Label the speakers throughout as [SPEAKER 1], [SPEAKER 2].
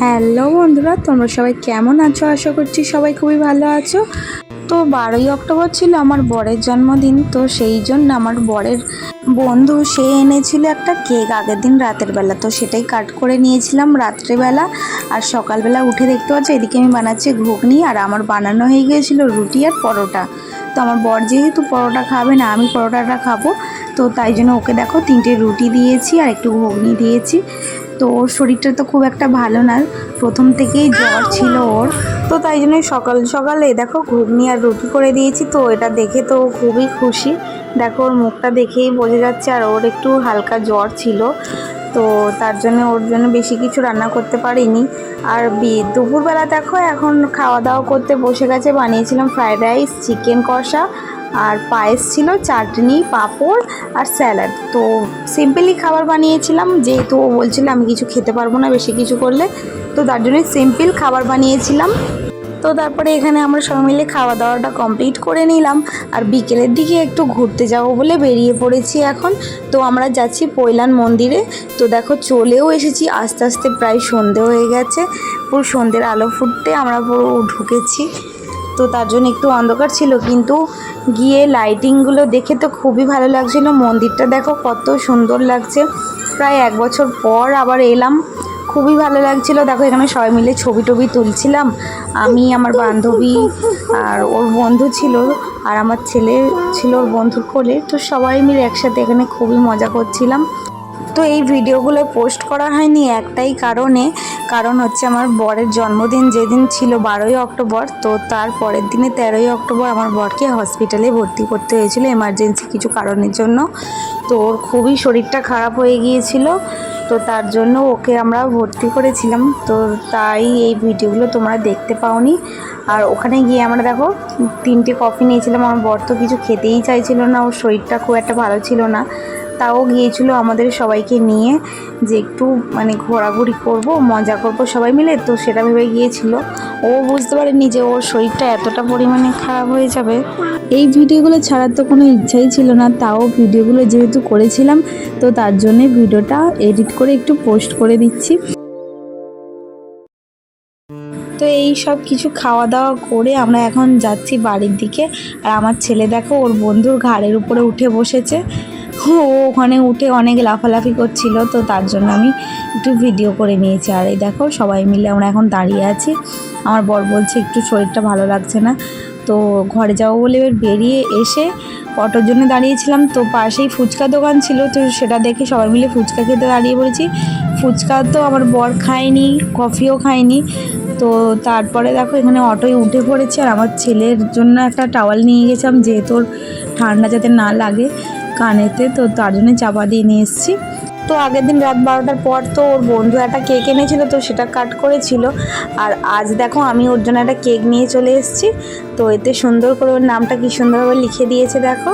[SPEAKER 1] Hello বন্ধুরা, তোমরা সবাই কেমন আছো? আশা করছি সবাই খুবই ভালো আছো। তো বারোই অক্টোবর ছিল আমার বরের জন্মদিন, তো সেই জন্য আমার বরের বন্ধু, সে এনেছিল একটা কেক আগের দিন রাতের বেলা। তো সেটাই কাট করে নিয়েছিলাম রাত্রেবেলা আর সকালবেলা উঠে দেখতে পাচ্ছি, এদিকে আমি বানাচ্ছি ঘুগনি, আর আমার বানানো হয়ে গিয়েছিল রুটি আর পরোটা। তো আমার বর যেহেতু পরোটা খাবে না, আমি পরোটাটা খাব। তো তাই জন্য ওকে দেখো তিনটে রুটি দিয়েছি আর একটু ঘুগনি দিয়েছি। তো ওর শরীরটা তো খুব একটা ভালো না। প্রথম থেকেই জ্বর ছিল ওর। তো তাই জন্য সকাল, সকালে দেখো ঘুগনি আর রুটি করে দিয়েছি তো এটা দেখে তো খুবই খুশি। দেখো ওর মুখটা দেখেই বোঝা যাচ্ছে আর ওর একটু হালকা জ্বর ছিল। তো তার জন্য ওর জন্য বেশি কিছু রান্না করতে পারিনি। আর দুপুরবেলা দেখো এখন খাওয়া দাওয়া করতে বসে গেছে, বানিয়েছিলাম ফ্রায়েড রাইস, চিকেন কষা আর পায়েস ছিল, চাটনি, পাঁপড় আর স্যালাড। তো সিম্পলি খাবার বানিয়েছিলাম, যেহেতু ও বলছিল আমি কিছু খেতে পারব না, বেশি কিছু করলে। তো তার জন্য সিম্পল খাবার বানিয়েছিলাম। তো তারপরে এখানে আমরা সবাই মিলে খাওয়া দাওয়াটা কমপ্লিট করে নিলাম। আর বিকেলের দিকে একটু ঘুরতে যাব বলে বেরিয়ে পড়েছি এখন। তো আমরা যাচ্ছি পৈলান মন্দিরে। তো দেখো চলেও এসেছি, আস্তে আস্তে প্রায় সন্ধে হয়ে গেছে। পুরো সন্ধ্যের আলো ফুটতে আমরা পুরো ঢুকেছি। তো তার জন্য একটু অন্ধকার ছিল, কিন্তু গিয়ে লাইটিংগুলো দেখে তো খুবই ভালো লাগছিল। মন্দিরটা দেখো কত সুন্দর লাগছে। প্রায় এক বছর পর আবার এলাম। খুবই ভালো লাগছিল। দেখো এখানে সবাই মিলে ছবি টবি তুলছিলাম। আমি, আমার বান্ধবী আর ওর বন্ধু ছিল আর আমার ছেলে ছিল ওর বন্ধুর কোলে। তো সবাই মিলে একসাথে এখানে খুবই মজা করছিলাম। তো এই ভিডিওগুলো পোস্ট করা হয়নি একটাই কারণে। কারণ হচ্ছে আমার বরের জন্মদিন যেদিন ছিল বারোই অক্টোবর, তো তার পরের দিনে তেরোই অক্টোবর আমার বরকে হসপিটালে ভর্তি করতে হয়েছিল এমার্জেন্সি কিছু কারণের জন্য। তো ওর খুবই শরীরটা খারাপ হয়ে গিয়েছিল, তো তার জন্য ওকে আমরা ভর্তি করেছিলাম। তো তাই এই ভিডিওগুলো তোমরা দেখতে পাওনি। আর ওখানে গিয়ে আমরা দেখো, তিনটে কফি নিয়েছিলাম। আমার বর তো কিছু খেতেই চাইছিল না, ওর শরীরটা খুব একটা ভালো ছিল না। তাও গিয়েছিল আমাদের সবাইকে নিয়ে যে একটু মানে ঘোরাঘুরি করব, মজা করব সবাই মিলে, তো সেটা ভেবে গিয়েছিল। ও বুঝতে পারেনি যে ওর শরীরটা এতটা পরিমাণে খারাপ হয়ে যাবে। এই ভিডিওগুলো ছাড়ার তো কোনো ইচ্ছাই ছিল না, তাও ভিডিওগুলো যেহেতু করেছিলাম, তো তার জন্যে ভিডিওটা এডিট করে একটু পোস্ট করে দিচ্ছি। তো এই সব কিছু খাওয়া দাওয়া করে আমরা এখন যাচ্ছি বাড়ির দিকে। আর আমার ছেলে দেখো, ওর বন্ধুর ঘাড়ের উপরে উঠে বসেছে। ও, ওখানে উঠে অনেক লাফালাফি করছিল, তো তার জন্য আমি একটু ভিডিও করে নিয়েছি। আর এই দেখো, সবাই মিলে আমরা এখন দাঁড়িয়ে আছি। আমার বর বলছে, একটু শরীরটা ভালো লাগছে না। তো ঘরে যাব বলে এবার বেরিয়ে এসে অটোর জন্য দাঁড়িয়েছিলাম। তো পাশেই ফুচকা দোকান ছিল, তো সেটা দেখে সবাই মিলে ফুচকা খেতে দাঁড়িয়ে পড়েছি। ফুচকা তো আমার বর খায়নি, কফিও খায়নি। তো তারপরে দেখো, এখানে অটোয় উঠে পড়েছি। আর আমার ছেলের জন্য একটা টাওয়াল নিয়ে গেছিলাম, যেহেতু ঠান্ডা যাতে না লাগে। কানেতে তো তার জন্য চাপা দিয়ে নিয়ে এসেছি। তো আগের দিন রাত বারোটার পর তো ওর বন্ধু একটা কেক এনেছিল, তো সেটা কাট করেছিল। আর আজ দেখো আমি ওর জন্য একটা কেক নিয়ে চলে এসেছি। তো এতে সুন্দর করে ওর নামটা কি সুন্দরভাবে লিখে দিয়েছে দেখো।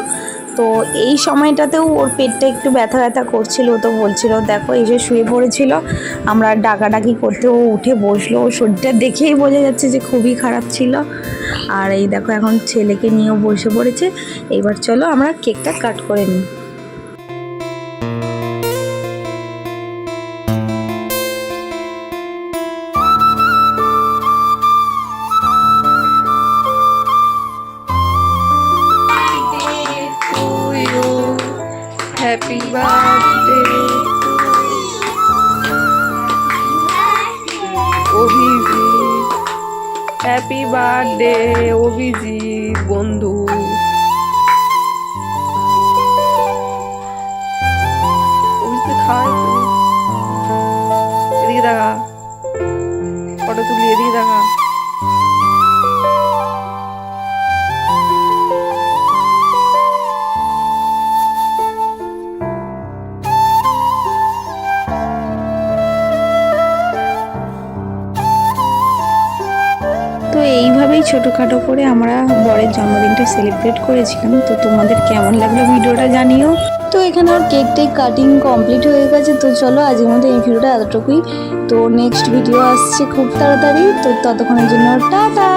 [SPEAKER 1] তো এই সময়টাতেও ওর পেটটা একটু ব্যথা ব্যথা করছিল তো বলছিল, দেখো এসে শুয়ে পড়েছিল, আমরা ডাকাডাকি করতে ও উঠে বসল। ওর শরীরটা দেখেই বোঝা যাচ্ছে যে খুবই খারাপ ছিল। আর এই দেখো এখন ছেলেকে নিয়েও বসে পড়েছে। এবার চলো আমরা কেকটা কাট করে নিই।
[SPEAKER 2] হ্যাপি বার্থডে অভিজিৎ বন্ধু। দেখা। ফটো তুলি এদিকে দেখা।
[SPEAKER 1] ছোটোখাটো করে আমরা বরের জন্মদিনটা সেলিব্রেট করেছিলাম। তো তোমাদের কেমন লাগল ভিডিওটা জানিও। তো এখানে আর কেক টেক কাটিং কমপ্লিট হয়ে গেছে। তো চলো আজকের মধ্যে এই ভিডিওটা এতটুকুই। তো নেক্সট ভিডিও আসছে খুব তাড়াতাড়ি। তো ততক্ষণের জন্য টাটা!